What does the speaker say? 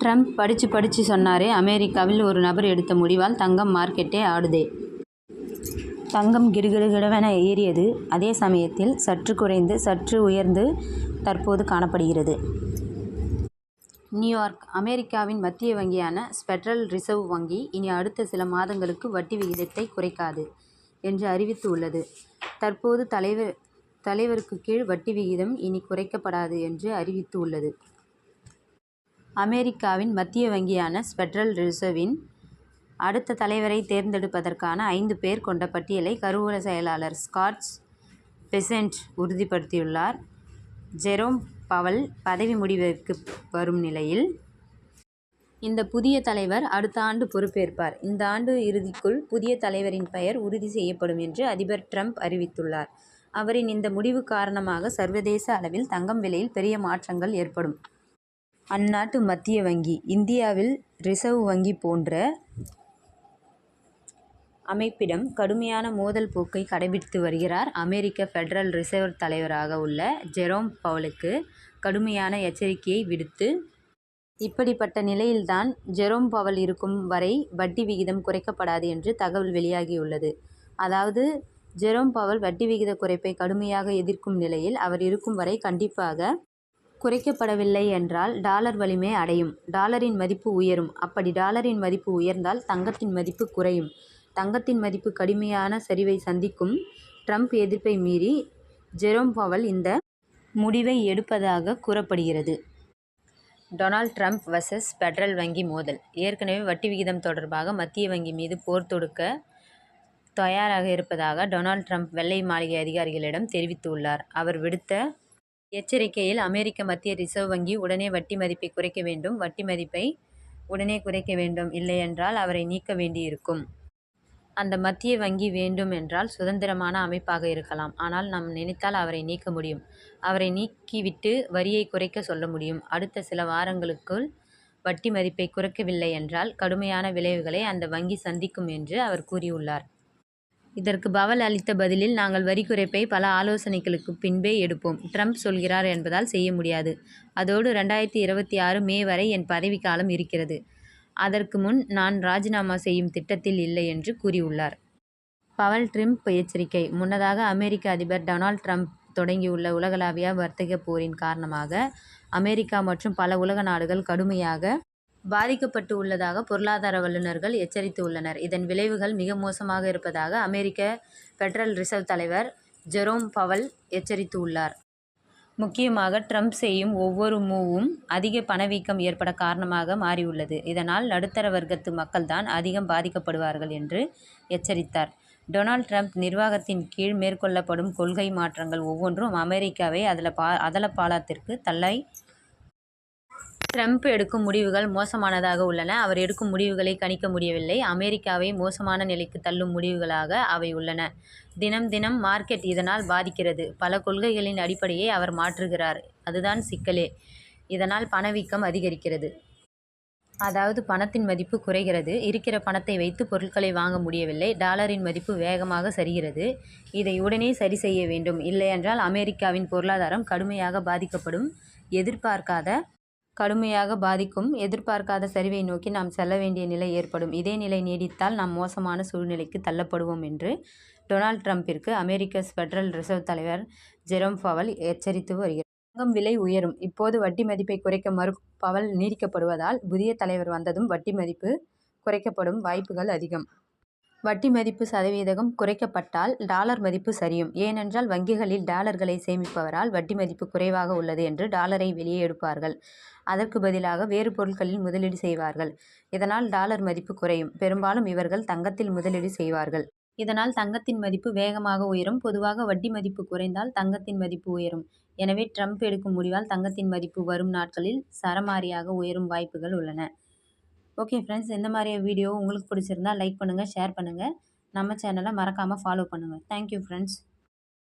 Trump படிச்சு படிச்சு சொன்னாரே அமெரிக்காவில் ஒரு நபர் எடுத்த முடிவால் தங்கம் மார்க்கெட்டே ஆடுதே. தங்கம் கிடுகிடுகிடவென ஏறியது. அதே சமயத்தில் சற்று குறைந்து சற்று உயர்ந்து தற்போது காணப்படுகிறது. நியூயார்க் அமெரிக்காவின் மத்திய வங்கியான ஸ்பெட்ரல் ரிசர்வ் வங்கி இனி அடுத்த சில மாதங்களுக்கு வட்டி விகிதத்தை குறைக்காது என்று அறிவித்து உள்ளது தற்போது தலைவர் தலைவருக்கு கீழ் வட்டி விகிதம் இனி குறைக்கப்படாது என்று அறிவித்து உள்ளது அமெரிக்காவின் மத்திய வங்கியான ஸ்பெட்ரல் ரிசர்வின் அடுத்த தலைவரை தேர்ந்தெடுப்பதற்கான ஐந்து பேர் கொண்ட பட்டியலை கருவூல செயலாளர் ஸ்காட்ஸ் பெசன்ட் உறுதிப்படுத்தியுள்ளார். ஜெரோம் பவல் பதவி முடிவிற்கு வரும் நிலையில் இந்த புதிய தலைவர் அடுத்த ஆண்டு பொறுப்பேற்பார். இந்த ஆண்டு இறுதிக்குள் புதிய தலைவரின் பெயர் உறுதி செய்யப்படும் என்று அதிபர் ட்ரம்ப் அறிவித்துள்ளார். அவரின் இந்த முடிவு காரணமாக சர்வதேச அளவில் தங்கம் விலையில் பெரிய மாற்றங்கள் ஏற்படும். அந்நாட்டு மத்திய வங்கி இந்தியாவில் ரிசர்வ் வங்கி போன்ற அமைப்பிடம் கடுமையான மோதல் போக்கை கடைபிடித்து வருகிறார். அமெரிக்க ஃபெடரல் ரிசர்வ் தலைவராக உள்ள ஜெரோம் பவலுக்கு கடுமையான எச்சரிக்கையை விடுத்து இப்படிப்பட்ட நிலையில்தான் ஜெரோம் பவல் இருக்கும் வரை வட்டி விகிதம் குறைக்கப்படாது என்று தகவல் வெளியாகியுள்ளது. அதாவது ஜெரோம் பவல் வட்டி விகித குறைப்பை கடுமையாக எதிர்க்கும் நிலையில் அவர் இருக்கும் வரை கண்டிப்பாக குறைக்கப்படவில்லை என்றால் டாலர் வலிமை அடையும். டாலரின் மதிப்பு உயரும். அப்படி டாலரின் மதிப்பு உயர்ந்தால் தங்கத்தின் மதிப்பு குறையும். தங்கத்தின் மதிப்பு கடுமையான சரிவை சந்திக்கும் ட்ரம்ப் எதிர்ப்பை மீறி ஜெரோம் பவல் இந்த முடிவை எடுப்பதாக கூறப்படுகிறது. டொனால்ட் ட்ரம்ப் வர்சஸ் பெடரல் வங்கி மோதல். ஏற்கனவே வட்டி விகிதம் தொடர்பாக மத்திய வங்கி மீது போர் தொடுக்க தயாராக இருப்பதாக டொனால்ட் ட்ரம்ப் வெள்ளை மாளிகை அதிகாரிகளிடம் தெரிவித்துள்ளார். அவர் விடுத்த எச்சரிக்கையில் அமெரிக்க மத்திய ரிசர்வ் வங்கி உடனே வட்டி மதிப்பை குறைக்க வேண்டும். வட்டி மதிப்பை உடனே குறைக்க வேண்டும். இல்லையென்றால் அவரை நீக்க வேண்டியிருக்கும். அந்த மத்திய வங்கி வேண்டும் என்றால் சுதந்திரமான அமைப்பாக இருக்கலாம். ஆனால் நாம் நினைத்தால் அவரை நீக்க முடியும். அவரை நீக்கிவிட்டு வரியை குறைக்க சொல்ல முடியும். அடுத்த சில வாரங்களுக்குள் வட்டி மதிப்பை குறைக்கவில்லை என்றால் கடுமையான விளைவுகளை அந்த வங்கி சந்திக்கும் என்று அவர் கூறியுள்ளார். இதற்கு பவல் அளித்த பதிலில் நாங்கள் வரி குறைப்பை பல ஆலோசனைகளுக்கு பின்பே எடுப்போம். ட்ரம்ப் சொல்கிறார் என்பதால் செய்ய முடியாது. அதோடு ரெண்டாயிரத்தி இருபத்தி ஆறு மே வரை என் பதவிக்காலம் இருக்கிறது. அதற்கு முன் நான் ராஜினாமா செய்யும் திட்டத்தில் இல்லை என்று கூறியுள்ளார். பவல் ட்ரிம்ப் எச்சரிக்கை. முன்னதாக அமெரிக்க அதிபர் டொனால்ட் ட்ரம்ப் தொடங்கியுள்ள உலகளாவிய வர்த்தக போரின் காரணமாக அமெரிக்கா மற்றும் பல உலக நாடுகள் கடுமையாக பாதிக்கப்பட்டு உள்ளதாக பொருளாதார வல்லுநர்கள் எச்சரித்து உள்ளனர். இதன் விளைவுகள் மிக மோசமாக இருப்பதாக அமெரிக்க ஃபெடரல் ரிசர்வ் தலைவர் ஜெரோம் பவல் எச்சரித்து உள்ளார். முக்கியமாக ட்ரம்ப் செய்யும் ஒவ்வொரு மூவும் அதிக பணவீக்கம் ஏற்பட காரணமாக மாறியுள்ளது. இதனால் நடுத்தர வர்க்கத்து மக்கள்தான் அதிகம் பாதிக்கப்படுவார்கள் என்று எச்சரித்தார். டொனால்ட் ட்ரம்ப் நிர்வாகத்தின் கீழ் மேற்கொள்ளப்படும் கொள்கை மாற்றங்கள் ஒவ்வொன்றும் அமெரிக்காவை அதில் பா அதலப்பாலத்திற்கு தள்ளை ட்ரம்ப் எடுக்கும் முடிவுகள் மோசமானதாக உள்ளன. அவர் எடுக்கும் முடிவுகளை கணிக்க முடியவில்லை. அமெரிக்காவை மோசமான நிலைக்கு தள்ளும் முடிவுகளாக அவை உள்ளன. தினம் தினம் மார்க்கெட் இதனால் பாதிக்கிறது. பல கொள்கைகளின் அடிப்படையை அவர் மாற்றுகிறார். அதுதான் சிக்கலே. இதனால் பணவீக்கம் அதிகரிக்கிறது. அதாவது பணத்தின் மதிப்பு குறைகிறது. இருக்கிற பணத்தை வைத்து பொருட்களை வாங்க முடியவில்லை. டாலரின் மதிப்பு வேகமாக சரிகிறது. இதை உடனே சரி செய்ய வேண்டும். இல்லையென்றால் அமெரிக்காவின் பொருளாதாரம் கடுமையாக பாதிக்கப்படும். எதிர்பார்க்காத கடுமையாக பாதிக்கும் எதிர்பார்க்காத சரிவை நோக்கி நாம் செல்ல வேண்டிய நிலை ஏற்படும். இதே நிலை நீடித்தால் நாம் மோசமான சூழ்நிலைக்கு தள்ளப்படுவோம் என்று டொனால்ட் ட்ரம்பிற்கு அமெரிக்க ஃபெடரல் ரிசர்வ் தலைவர் ஜெரோம் பவல் எச்சரித்து வருகிறார். தங்கம் விலை உயரும். இப்போது வட்டி மதிப்பை குறைக்க மறு பவல் நீடிக்கப்படுவதால் புதிய தலைவர் வந்ததும் வட்டி மதிப்பு குறைக்கப்படும் வாய்ப்புகள் அதிகம். வட்டி மதிப்பு சதவீதம் குறைக்கப்பட்டால் டாலர் மதிப்பு சரியும். ஏனென்றால் வங்கிகளில் டாலர்களை சேமிப்பவரால் வட்டி மதிப்பு குறைவாக உள்ளது என்று டாலரை வெளியே எடுப்பார்கள். அதற்கு பதிலாக வேறு பொருட்களில் முதலீடு செய்வார்கள். இதனால் டாலர் மதிப்பு குறையும். பெரும்பாலும் இவர்கள் தங்கத்தில் முதலீடு செய்வார்கள். இதனால் தங்கத்தின் மதிப்பு வேகமாக உயரும். பொதுவாக வட்டி மதிப்பு குறைந்தால் தங்கத்தின் மதிப்பு உயரும். எனவே ட்ரம்ப் எடுக்கும் முடிவால் தங்கத்தின் மதிப்பு வரும் நாட்களில் சரமாரியாக உயரும் வாய்ப்புகள் உள்ளன. ஓகே ஃப்ரெண்ட்ஸ் இந்த மாதிரி வீடியோ உங்களுக்கு பிடிச்சிருந்தா லைக் பண்ணுங்கள் ஷேர் பண்ணுங்கள் நம்ம சேனலை மறக்காமல் ஃபாலோ பண்ணுங்கள் தேங்க்யூ ஃப்ரெண்ட்ஸ்